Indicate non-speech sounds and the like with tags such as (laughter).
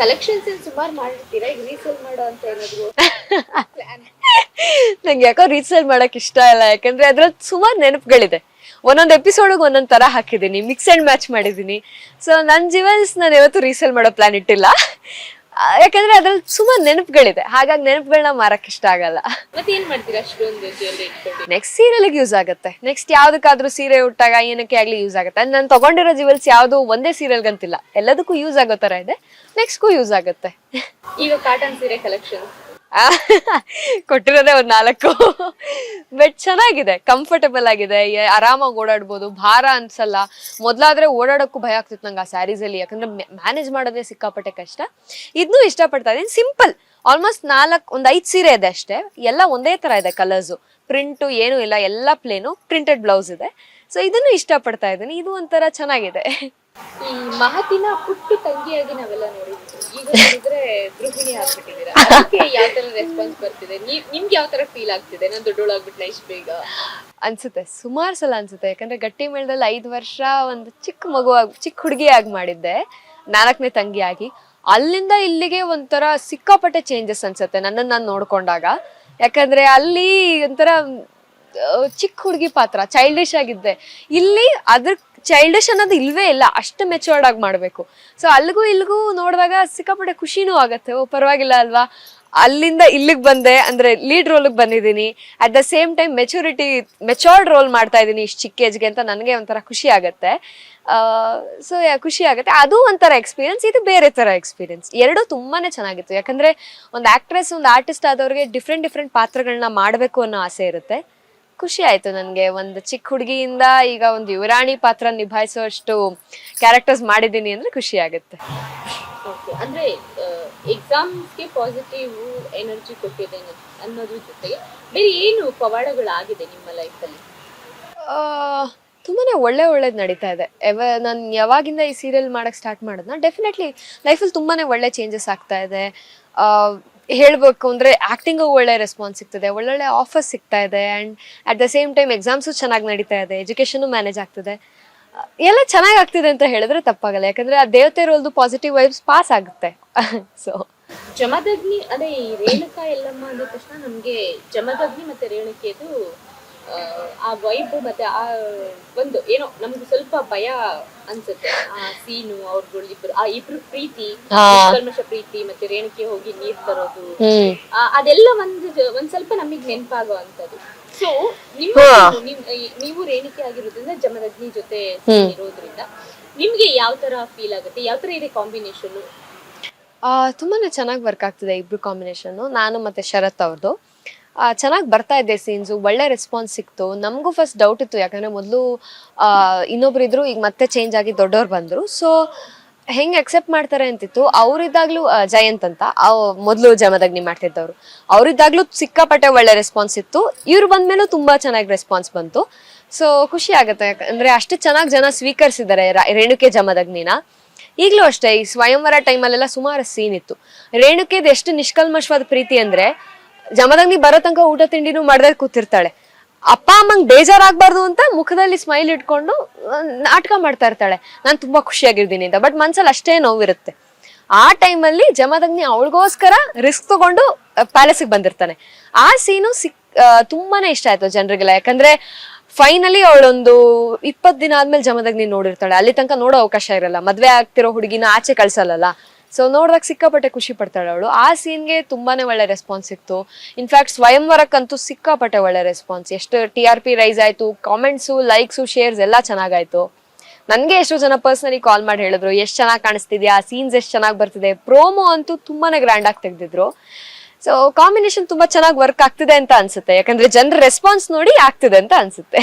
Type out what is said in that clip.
Collections ಸುಮಾರು ಮಾಡಿರ್ತೀರಾ ಈಗ resale ಮಾಡೋ ಅಂತ ಏನಾದ್ರು ನಂಗೆ ಯಾಕೋ ರೀಸೇಲ್ ಮಾಡಕ್ ಇಷ್ಟ ಇಲ್ಲ. ಯಾಕಂದ್ರೆ ಅದ್ರಲ್ಲಿ ಸುಮಾರು ನೆನಪುಗಳಿದೆ. ಒಂದೊಂದು ಎಪಿಸೋಡ್ ಒಂದೊಂದ್ ತರ ಹಾಕಿದ್ದೀನಿ. ಮಿಕ್ಸ್ ಅಂಡ್ ಮ್ಯಾಚ್ ಮಾಡಿದ್ದೀನಿ. ಸೊ ನನ್ನ ಜೀವನ್ಸ್ ನಾನು ಯಾವತ್ತೂ ರೀಸೇಲ್ ಮಾಡೋ ಪ್ಲಾನ್ ಇಟ್ಟಿಲ್ಲ. ಯಾಕಂದ್ರೆ ಅದ್ರಲ್ಲಿ ಸುಮಾರು ನೆನಪುಗಳಿದೆ. ಹಾಗಾಗಿ ನೆನಪುಗಳನ್ನ ಮಾರಕ್ ಇಷ್ಟ ಆಗಲ್ಲ. ಮತ್ತೆ ಏನ್ ಮಾಡ್ತೀರಾ ಅಷ್ಟೊಂದು ಇಟ್ಕೊಂಡು? ನೆಕ್ಸ್ಟ್ ಸೀರಿಯಲ್ಗೆ ಯೂಸ್ ಆಗುತ್ತೆ. ನೆಕ್ಸ್ಟ್ ಯಾವ್ದಕ್ಕಾದ್ರೂ ಸೀರೆ ಉಟ್ಟಾಗ ಏನಕ್ಕೆ ಆಗ್ಲಿ ಯೂಸ್ ಆಗುತ್ತೆ. ನಾನು ತಗೊಂಡಿರೋ ಜೀವಲ್ಸ್ ಯಾವ್ದು ಒಂದೇ ಸೀರಿಯಲ್ಗಂತಿಲ್ಲ ಎಲ್ಲದಕ್ಕೂ ಯೂಸ್ ಆಗೋ ತರ ಇದೆ. ನೆಕ್ಸ್ಟ್ಗೂ ಯೂಸ್ ಆಗುತ್ತೆ. ಈಗ ಕಾಟನ್ ಸೀರೆ ಕಲೆಕ್ಷನ್ ಕೊಟ್ಟಿರೋದೇ ಒಂದ್ ನಾಲ್ಕು. ಬಟ್ ಚೆನ್ನಾಗಿದೆ ಕಂಫರ್ಟಬಲ್ ಆಗಿದೆ. ಆರಾಮಾಗಿ ಓಡಾಡ್ಬೋದು. ಭಾರ ಅನ್ಸಲ್ಲ. ಮೊದ್ಲಾದ್ರೆ ಓಡಾಡಕ್ಕೂ ಭಯ ಆಗ್ತಿತ್ತು ನಂಗೆ ಆ ಸ್ಯಾರೀಸ್ ಅಲ್ಲಿ. ಯಾಕಂದ್ರೆ ಮ್ಯಾನೇಜ್ ಮಾಡೋದೇ ಸಿಕ್ಕಾಪಟ್ಟೆ ಕಷ್ಟ. ಇದನ್ನೂ ಇಷ್ಟಪಡ್ತಾ ಇದೀನಿ. ಸಿಂಪಲ್ ಆಲ್ಮೋಸ್ಟ್ ನಾಲ್ಕು, ಒಂದ್ ಐದ್ ಸೀರೆ ಇದೆ ಅಷ್ಟೇ. ಎಲ್ಲ ಒಂದೇ ತರ ಇದೆ ಕಲರ್ಸು ಪ್ರಿಂಟು ಏನೂ ಇಲ್ಲ. ಎಲ್ಲ ಪ್ಲೇನು ಪ್ರಿಂಟೆಡ್ ಬ್ಲೌಸ್ ಇದೆ. ಸೊ ಇದನ್ನು ಇಷ್ಟಪಡ್ತಾ ಇದ್ದೀನಿ ಇದು ಒಂಥರ ಚೆನ್ನಾಗಿದೆ. ಈ ಮಹತಿನ ಪುಟ್ಟು ತಂಗಿಯಾಗಿ ನಾವೆಲ್ಲ ನೋಡಿದ್ವಿ. ಈಗ ನೋಡಿದ್ರೆ ಗೃಹಿಣಿ ಆಗ್ಬಿಟ್ಟಿದ್ದೀರಾ? (laughs) ಅದಕ್ಕೆ ಯಾವ ತರ ರೆಸ್ಪಾನ್ಸ್ ಬರ್ತಿದೆ? ನಿಮ್ಗೆ ಯಾವ ತರ ಫೀಲ್ ಆಗ್ತಿದೆ? ನಾನು ಇಷ್ಟು ಬೇಗ? ಅನ್ಸುತ್ತೆ. ಸುಮಾರು ಸಲ ಅನ್ಸುತ್ತೆ. ಯಾಕಂದ್ರೆ ಗಟ್ಟಿ ಮೇಳದಲ್ಲಿ ಐದ್ ವರ್ಷ ಒಂದು ಚಿಕ್ಕ ಮಗು ಚಿಕ್ಕ ಹುಡುಗಿಯಾಗಿ ಮಾಡಿದ್ದೆ. ನಾಲ್ಕನೇ ತಂಗಿಯಾಗಿ. ಅಲ್ಲಿಂದ ಇಲ್ಲಿಗೆ ಒಂಥರ ಸಿಕ್ಕಾಪಟ್ಟೆ ಚೇಂಜಸ್ ಅನ್ಸುತ್ತೆ ನನ್ನನ್ನು ನಾನು ನೋಡ್ಕೊಂಡಾಗ. ಯಾಕಂದ್ರೆ ಅಲ್ಲಿ ಒಂಥರ ಚಿಕ್ಕ ಹುಡುಗಿ ಪಾತ್ರ ಚೈಲ್ಡಿಶ್ ಆಗಿದ್ದೆ. ಇಲ್ಲಿ ಅದ್ರ ಚೈಲ್ಡಿಶ್ ಅನ್ನೋದು ಇಲ್ವೇ ಇಲ್ಲ, ಅಷ್ಟು ಮೆಚೂರ್ಡ್ ಆಗಿ ಮಾಡಬೇಕು. ಸೊ ಅಲ್ಲಿಗೂ ಇಲ್ಲಿಗೂ ನೋಡಿದಾಗ ಸಿಕ್ಕಾಪಟ್ಟೆ ಖುಷಿನೂ ಆಗುತ್ತೆ. ಓ, ಪರವಾಗಿಲ್ಲ ಅಲ್ವಾ? ಅಲ್ಲಿಂದ ಇಲ್ಲಿಗೆ ಬಂದೆ, ಅಂದ್ರೆ ಲೀಡ್ ರೋಲ್ಗೆ ಬಂದಿದ್ದೀನಿ. At the same time maturity matured role ಮಾಡ್ತಾ ಇದ್ದೀನಿ ಇಷ್ಟು ಚಿಕ್ಕ ಏಜ್ಗೆ ಅಂತ ನನಗೆ ಒಂಥರ ಖುಷಿ ಆಗುತ್ತೆ. ಸೊ ಖುಷಿ ಆಗುತ್ತೆ. ಅದು ಒಂಥರ ಎಕ್ಸ್ಪೀರಿಯನ್ಸ್ ಇದು ಬೇರೆ ಥರ ಎಕ್ಸ್ಪೀರಿಯನ್ಸ್ ಎರಡೂ ತುಂಬಾ ಚೆನ್ನಾಗಿತ್ತು. ಯಾಕಂದರೆ ಒಂದು ಆಕ್ಟ್ರೆಸ್ ಒಂದು ಆರ್ಟಿಸ್ಟ್ ಆದವ್ರಿಗೆ ಡಿಫ್ರೆಂಟ್ ಡಿಫ್ರೆಂಟ್ ಪಾತ್ರಗಳನ್ನ ಮಾಡಬೇಕು ಅನ್ನೋ ಆಸೆ ಇರುತ್ತೆ. ಖುಷಿ ಆಯ್ತು ನನಗೆ. ಒಂದು ಚಿಕ್ಕ ಹುಡುಗಿಯಿಂದ ಈಗ ಒಂದು ಯುವರಾಣಿ ಪಾತ್ರ ನಿಭಾಯಿಸುವಷ್ಟು ಕ್ಯಾರೆಕ್ಟರ್ಸ್ ಮಾಡಿದ್ದೀನಿ ಅಂದ್ರೆ ಖುಷಿ ಆಗುತ್ತೆ. ಓಕೆ ಅಂದ್ರೆ ಎಕ್ಸಾಮ್ಸ್ಗೆ ಪಾಸಿಟಿವ್ ಎನರ್ಜಿ ಕೊಟ್ಟಿದೆ ಅನ್ನೋದ್ರ ಜೊತೆಗೆ ಬೇರೆ ಏನು ಪವಾಡಗಳಾಗಿದೆ ನಿಮ್ಮ ಲೈಫಲ್ಲಿ ತುಂಬಾ ಒಳ್ಳೆ ಒಳ್ಳೇದು ನಡೀತಾ ಇದೆ. ಎವ ನಾನು ಯಾವಾಗಿಂದ ಈ ಸೀರಿಯಲ್ ಮಾಡಕ್ ಸ್ಟಾರ್ಟ್ ಮಾಡಿದ್ನ ಡೆಫಿನೆಟ್ಲಿ ಲೈಫಲ್ಲಿ ತುಂಬಾ ಒಳ್ಳೆ ಚೇಂಜಸ್ ಆಗ್ತಾ ಇದೆ. ಹೇಳ್ಬೇಕು ಅಂದ್ರೆ ಆಕ್ಟಿಂಗು ಒಳ್ಳೆ ರೆಸ್ಪಾನ್ಸ್ ಸಿಗ್ತದೆ, ಒಳ್ಳೊಳ್ಳೆ ಆಫರ್ಸ್ ಸಿಗ್ತಾ ಇದೆ and at the same time exams ಚೆನ್ನಾಗಿ ನಡೀತಾ ಇದೆ ಎಜುಕೇಶನ್ ಮ್ಯಾನೇಜ್ ಆಗ್ತಿದೆ. ಎಲ್ಲ ಚೆನ್ನಾಗಿ ಆಗ್ತಿದೆ ಅಂತ ಹೇಳಿದ್ರೆ ತಪ್ಪಾಗಲ್ಲ, ಯಾಕಂದ್ರೆ ಆ ದೇವತೆ ರೋಲ್ದು ಪಾಸಿಟಿವ್ ವೈಬ್ಸ್ ಪಾಸ್ ಆಗುತ್ತೆ. (laughs) ಸೊ ಜಮದಗ್ನಿ, ಅದೇ ಈ ರೇಣುಕಾ ಎಲ್ಲಮ್ಮ ಅಂದ ತಕ್ಷಣ ನಮಗೆ ಜಮದಗ್ನಿ ಮತ್ತೆ ರೇಣುಕೆದು ಆ, ಆ ವೈಬ್ ಮತ್ತೆ ಆ ಒಂದು ಏನೋ ನಮ್ಗೆ ಸ್ವಲ್ಪ ಭಯ ಅನ್ಸುತ್ತೆ. ಆ ಸೀನು ಅವ್ರಗಳಿಬ್ರು ಆ ಇಬ್ರು ಪ್ರೀತಿ ಕಲ್ಮಶ ಪ್ರೀತಿ ಮತ್ತೆ ರೇಣುಕೆ ಹೋಗಿ ನೀರ್ ತರೋದು. ಆ, ಅದೆಲ್ಲ ಒಂದು ಒಂದ್ ಸ್ವಲ್ಪ ನಮಗ್ ನೆನಪಾಗೋ ಅಂತದ್ದು ಸೊ ನಿಮ್ಮ ನಿಮ್- ನೀವು ರೇಣುಕೆ ಆಗಿರೋದ್ರಿಂದ ಜಮದಗ್ನಿ ಜೊತೆ ಇರೋದ್ರಿಂದ ನಿಮ್ಗೆ ಯಾವ ತರ ಫೀಲ್ ಆಗುತ್ತೆ? ಯಾವ ತರ ಇದೆ ಕಾಂಬಿನೇಷನ್ ಆ, ತುಂಬಾನೇ ಚೆನ್ನಾಗಿ ವರ್ಕ್ ಆಗ್ತಿದೆ ಇಬ್ರು ಕಾಂಬಿನೇಷನ್ ನಾನು ಮತ್ತೆ ಶರತ್ ಅವ್ರದ್ದು ಚೆನ್ನಾಗಿ ಬರ್ತಾ ಇದೆ ಸೀನ್ಸು, ಒಳ್ಳೆ ರೆಸ್ಪಾನ್ಸ್ ಸಿಕ್ತು. ನಮಗೂ ಫಸ್ಟ್ ಡೌಟ್ ಇತ್ತು, ಯಾಕಂದ್ರೆ ಮೊದಲು ಇನ್ನೊಬ್ರು ಇದ್ರು ಈಗ ಮತ್ತೆ ಚೇಂಜ್ ಆಗಿ ದೊಡ್ಡವ್ರು ಬಂದ್ರು. ಸೊ ಹೆಂಗ್ ಅಕ್ಸೆಪ್ಟ್ ಮಾಡ್ತಾರೆ ಅಂತಿತ್ತು, ಅವ್ರಿದ್ದಾಗ್ಲೂ ಜಯಂತ್ ಅಂತ ಮೊದಲು ಜಮದಗ್ನಿ ಮಾಡ್ತಿದ್ದವರು. ಅವರಿದ್ದಾಗಲೂ ಸಿಕ್ಕಾಪಟ್ಟೆ ಒಳ್ಳೆ ರೆಸ್ಪಾನ್ಸ್ ಇತ್ತು. ಇವ್ರು ಬಂದ್ಮೇಲೂ ತುಂಬಾ ಚೆನ್ನಾಗಿ ರೆಸ್ಪಾನ್ಸ್ ಬಂತು. ಸೊ ಖುಷಿ ಆಗುತ್ತೆ, ಯಾಕಂದರೆ ಅಷ್ಟು ಚೆನ್ನಾಗಿ ಜನ ಸ್ವೀಕರಿಸಿದ್ದಾರೆ ರೇಣುಕೆ ಜಮದಗ್ನಿನ ಈಗಲೂ ಅಷ್ಟೇ, ಈ ಸ್ವಯಂವರ ಟೈಮಲ್ಲೆಲ್ಲ ಸುಮಾರು ಸೀನ್ ಇತ್ತು. ರೇಣುಕೆದು ಎಷ್ಟು ನಿಷ್ಕಲ್ಮಶವಾದ ಪ್ರೀತಿ ಅಂದ್ರೆ ಜಮದಗ್ನಿ ಬರೋ ತನಕ ಊಟ ತಿಂಡಿನೂ ಮಾಡ್ದೆ ಕೂತಿರ್ತಾಳೆ. ಅಪ್ಪ, ಅಮ್ಮಂಗ್ ಬೇಜಾರಾಗ್ಬಾರ್ದು ಅಂತ ಮುಖದಲ್ಲಿ ಸ್ಮೈಲ್ ಇಟ್ಕೊಂಡು ನಾಟಕ ಮಾಡ್ತಾ ಇರ್ತಾಳೆ. ನಾನು ತುಂಬಾ ಖುಷಿಯಾಗಿರ್ತೀನಿ ಅಂತ. ಬಟ್ ಮನ್ಸಲ್ಲಿ ಅಷ್ಟೇ ನೋವಿರುತ್ತೆ. ಆ ಟೈಮಲ್ಲಿ ಜಮದಗ್ನಿ ಅವಳಿಗೋಸ್ಕರ ರಿಸ್ಕ್ ತಗೊಂಡು ಪ್ಯಾಲೇಸಿಗೆ ಬಂದಿರ್ತಾನೆ. ಆ ಸೀನು ಸಿಕ್ ತುಂಬಾನೇ ಇಷ್ಟ ಆಯ್ತು ಜನರಿಗೆಲ್ಲ. ಯಾಕಂದ್ರೆ ಫೈನಲಿ ಅವಳೊಂದು ಇಪ್ಪತ್ ದಿನ ಆದ್ಮೇಲೆ ಜಮದಗ್ನಿ ನೋಡಿರ್ತಾಳೆ. ಅಲ್ಲಿ ತನಕ ನೋಡೋ ಅವಕಾಶ ಇರಲ್ಲ. ಮದ್ವೆ ಆಗ್ತಿರೋ ಹುಡುಗಿನ ಆಚೆ ಕಳ್ಸಲ್ಲ ಸೊ ನೋಡಿದಾಗ ಸಿಕ್ಕಾಪಟ್ಟೆ ಖುಷಿ ಪಡ್ತಾಳೆ ಅವಳು. ಆ ಸೀನ್ಗೆ ತುಂಬಾನೇ ಒಳ್ಳೆ ರೆಸ್ಪಾನ್ಸ್ ಸಿಕ್ತು. ಇನ್ಫ್ಯಾಕ್ಟ್ ಸ್ವಯಂವರಕ್ಕಂತೂ ಸಿಕ್ಕಾಪಟ್ಟೆ ಒಳ್ಳೆ ರೆಸ್ಪಾನ್ಸ್ ಎಷ್ಟು ಟಿ ಆರ್ ಪಿ ರೈಸ್ ಆಯಿತು ಕಾಮೆಂಟ್ಸು ಲೈಕ್ಸು ಶೇರ್ಸ್ ಎಲ್ಲ ಚೆನ್ನಾಗಾಯ್ತು. ನನಗೆ ಎಷ್ಟೋ ಜನ ಪರ್ಸ್ನಲಿ ಕಾಲ್ ಮಾಡಿ ಹೇಳಿದ್ರು, ಎಷ್ಟು ಚೆನ್ನಾಗಿ ಕಾಣಿಸ್ತಿದ್ಯಾ? ಸೀನ್ಸ್ ಎಷ್ಟು ಚೆನ್ನಾಗಿ ಬರ್ತಿದೆ? ಪ್ರೋಮೋ ಅಂತೂ ತುಂಬಾನೇ ಗ್ರ್ಯಾಂಡ್ ಆಗಿ ತೆಗೆದಿದ್ರು. ಸೊ ಕಾಂಬಿನೇಷನ್ ತುಂಬಾ ಚೆನ್ನಾಗಿ ವರ್ಕ್ ಆಗ್ತಿದೆ ಅಂತ ಅನ್ಸುತ್ತೆ. ಯಾಕಂದ್ರೆ ಜನರ ರೆಸ್ಪಾನ್ಸ್ ನೋಡಿ ಆಗ್ತಿದೆ ಅಂತ ಅನ್ಸುತ್ತೆ.